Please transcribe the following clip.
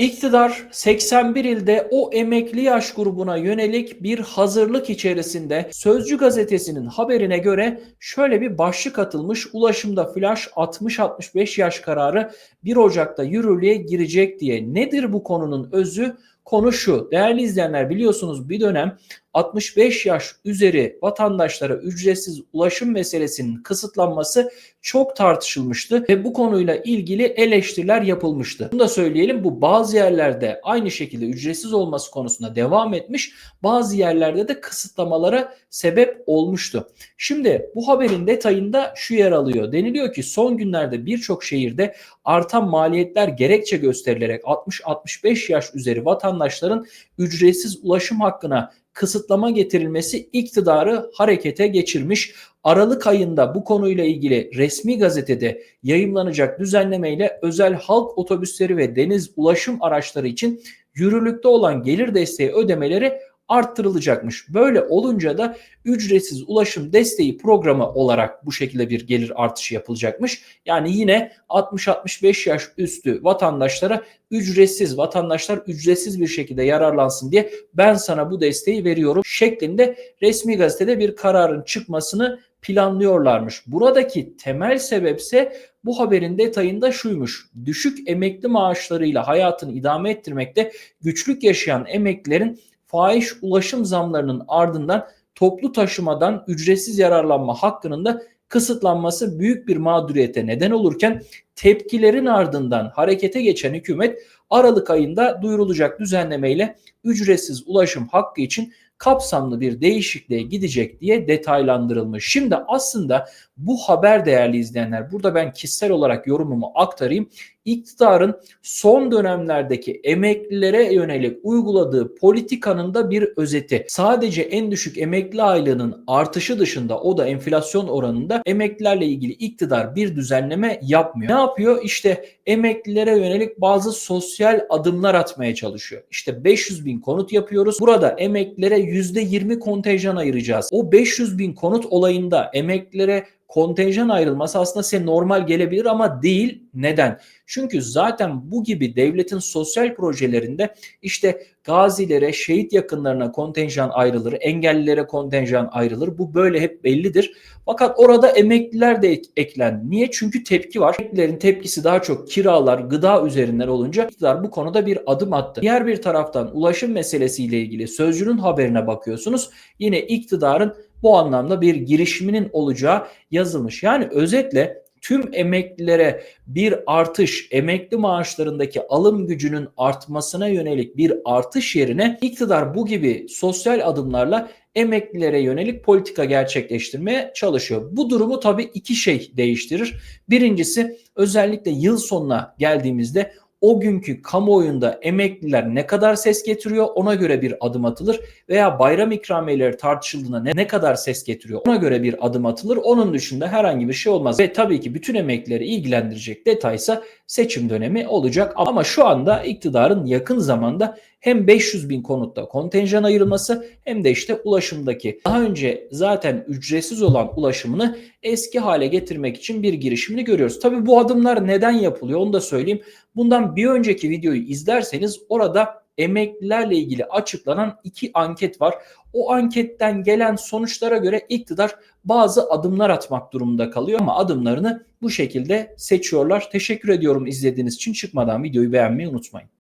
İktidar 81 ilde o emekli yaş grubuna yönelik bir hazırlık içerisinde Sözcü gazetesinin haberine göre şöyle bir başlık atılmış. Ulaşımda flash 60-65 yaş kararı 1 Ocak'ta yürürlüğe girecek diye. Nedir bu konunun özü? Konu şu. Değerli izleyenler biliyorsunuz bir dönem 65 yaş üzeri vatandaşlara ücretsiz ulaşım meselesinin kısıtlanması çok tartışılmıştı ve bu konuyla ilgili eleştiriler yapılmıştı. Bunu da söyleyelim bu bazı yerlerde aynı şekilde ücretsiz olması konusunda devam etmiş, bazı yerlerde de kısıtlamalara sebep olmuştu. Şimdi bu haberin detayında şu yer alıyor. Deniliyor ki son günlerde birçok şehirde artan maliyetler gerekçe gösterilerek 60-65 yaş üzeri vatandaşların ücretsiz ulaşım hakkına kısıtlama getirilmesi iktidarı harekete geçirmiş. Aralık ayında bu konuyla ilgili resmi gazetede yayımlanacak düzenlemeyle özel halk otobüsleri ve deniz ulaşım araçları için yürürlükte olan gelir desteği ödemeleri arttırılacakmış. Böyle olunca da ücretsiz ulaşım desteği programı olarak bu şekilde bir gelir artışı yapılacakmış. Yani yine 60-65 yaş üstü vatandaşlara ücretsiz vatandaşlar ücretsiz bir şekilde yararlansın diye ben sana bu desteği veriyorum şeklinde resmi gazetede bir kararın çıkmasını planlıyorlarmış. Buradaki temel sebepse bu haberin detayında şuymuş. Düşük emekli maaşlarıyla hayatını idame ettirmekte güçlük yaşayan emeklilerin fahiş ulaşım zamlarının ardından toplu taşımadan ücretsiz yararlanma hakkının da kısıtlanması büyük bir mağduriyete neden olurken tepkilerin ardından harekete geçen hükümet Aralık ayında duyurulacak düzenlemeyle ücretsiz ulaşım hakkı için kapsamlı bir değişikliğe gidecek diye detaylandırılmış. Şimdi aslında bu haber değerli izleyenler burada ben kişisel olarak yorumumu aktarayım. İktidarın son dönemlerdeki emeklilere yönelik uyguladığı politikanın da bir özeti. Sadece en düşük emekli aylığının artışı dışında o da enflasyon oranında emeklilerle ilgili iktidar bir düzenleme yapmıyor. Ne yapıyor? İşte emeklilere yönelik bazı sosyal adımlar atmaya çalışıyor. İşte 500 bin konut yapıyoruz. Burada emeklilere %20 kontenjan ayıracağız. O 500 bin konut olayında emeklilere kontenjan ayrılması aslında size normal gelebilir ama değil. Neden? Çünkü zaten bu gibi devletin sosyal projelerinde işte gazilere, şehit yakınlarına kontenjan ayrılır, engellilere kontenjan ayrılır. Bu böyle hep bellidir. Fakat orada emekliler de eklen. Niye? Çünkü tepki var. Emeklilerin tepkisi daha çok kiralar, gıda üzerinden olunca iktidar bu konuda bir adım attı. Diğer bir taraftan ulaşım meselesiyle ilgili sözcünün haberine bakıyorsunuz. Yine iktidarın bu anlamda bir girişiminin olacağı yazılmış. Yani özetle tüm emeklilere bir artış, emekli maaşlarındaki alım gücünün artmasına yönelik bir artış yerine iktidar bu gibi sosyal adımlarla emeklilere yönelik politika gerçekleştirmeye çalışıyor. Bu durumu tabii iki şey değiştirir. Birincisi özellikle yıl sonuna geldiğimizde o günkü kamuoyunda emekliler ne kadar ses getiriyor ona göre bir adım atılır veya bayram ikramiyeleri tartışıldığında ne, ne kadar ses getiriyor ona göre bir adım atılır. Onun dışında herhangi bir şey olmaz ve tabii ki bütün emeklileri ilgilendirecek detaysa seçim dönemi olacak. Ama şu anda iktidarın yakın zamanda hem 500 bin konutta kontenjan ayrılması hem de işte ulaşımdaki daha önce zaten ücretsiz olan ulaşımını eski hale getirmek için bir girişimini görüyoruz. Tabii bu adımlar neden yapılıyor onu da söyleyeyim. Bundan bir önceki videoyu izlerseniz orada emeklilerle ilgili açıklanan iki anket var. O anketten gelen sonuçlara göre iktidar bazı adımlar atmak durumunda kalıyor ama adımlarını bu şekilde seçiyorlar. Teşekkür ediyorum izlediğiniz için. Çıkmadan videoyu beğenmeyi unutmayın.